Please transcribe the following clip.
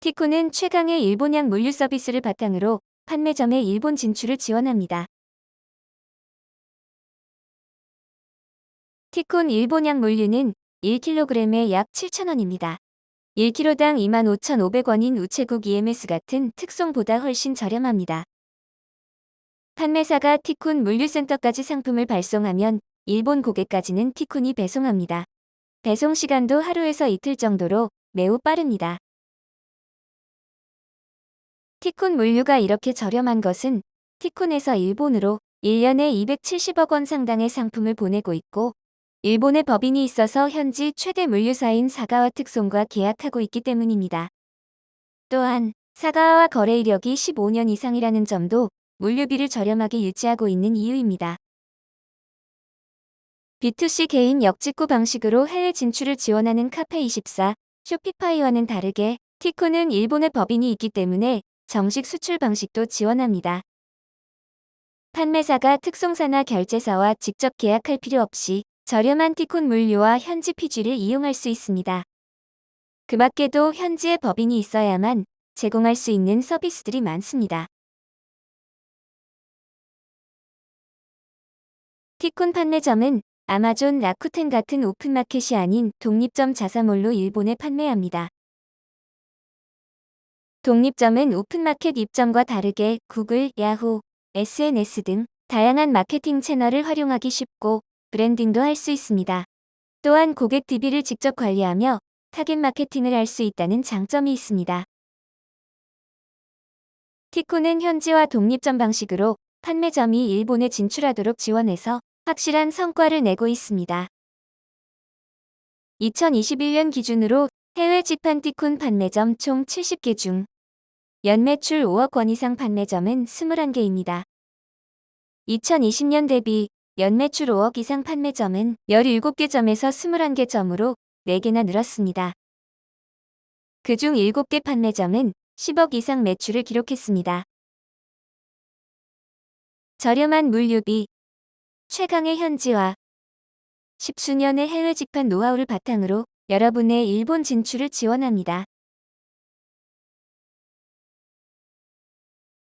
티코는 최강의 일본향 물류 서비스를 바탕으로 판매점의 일본 진출을 지원합니다. 티콘 일본향 물류는 1kg에 약 7,000원입니다. 1kg당 25,500원인 우체국 EMS 같은 특송보다 훨씬 저렴합니다. 판매사가 티콘 물류센터까지 상품을 발송하면 일본 고객까지는 티콘이 배송합니다. 배송 시간도 하루에서 이틀 정도로 매우 빠릅니다. 티콘 물류가 이렇게 저렴한 것은 티콘에서 일본으로 1년에 270억 원 상당의 상품을 보내고 있고 일본의 법인이 있어서 현지 최대 물류사인 사가와 특송과 계약하고 있기 때문입니다. 또한 사가와와 거래 이력이 15년 이상이라는 점도 물류비를 저렴하게 유지하고 있는 이유입니다. B2C 개인 역직구 방식으로 해외 진출을 지원하는 카페24, 쇼피파이와는 다르게 티코는 일본의 법인이 있기 때문에 정식 수출 방식도 지원합니다. 판매사가 특송사나 결제사와 직접 계약할 필요 없이 저렴한 티콘 물류와 현지 피지를 이용할 수 있습니다. 그 밖에도 현지의 법인이 있어야만 제공할 수 있는 서비스들이 많습니다. 티콘 판매점은 아마존 라쿠텐 같은 오픈마켓이 아닌 독립점 자사몰로 일본에 판매합니다. 독립점은 오픈마켓 입점과 다르게 구글, 야후, SNS 등 다양한 마케팅 채널을 활용하기 쉽고 브랜딩도 할 수 있습니다. 또한 고객 DB를 직접 관리하며 타겟 마케팅을 할 수 있다는 장점이 있습니다. 티코는 현지와 독립점 방식으로 판매점이 일본에 진출하도록 지원해서 확실한 성과를 내고 있습니다. 2021년 기준으로 해외 직판 티콘 판매점 총 70개 중 연매출 5억 원 이상 판매점은 21개입니다. 2020년 대비 연매출 5억 이상 판매점은 17개 점에서 21개 점으로 4개나 늘었습니다. 그중 7개 판매점은 10억 이상 매출을 기록했습니다. 저렴한 물류비, 최강의 현지화, 십수년의 해외 직판 노하우를 바탕으로 여러분의 일본 진출을 지원합니다.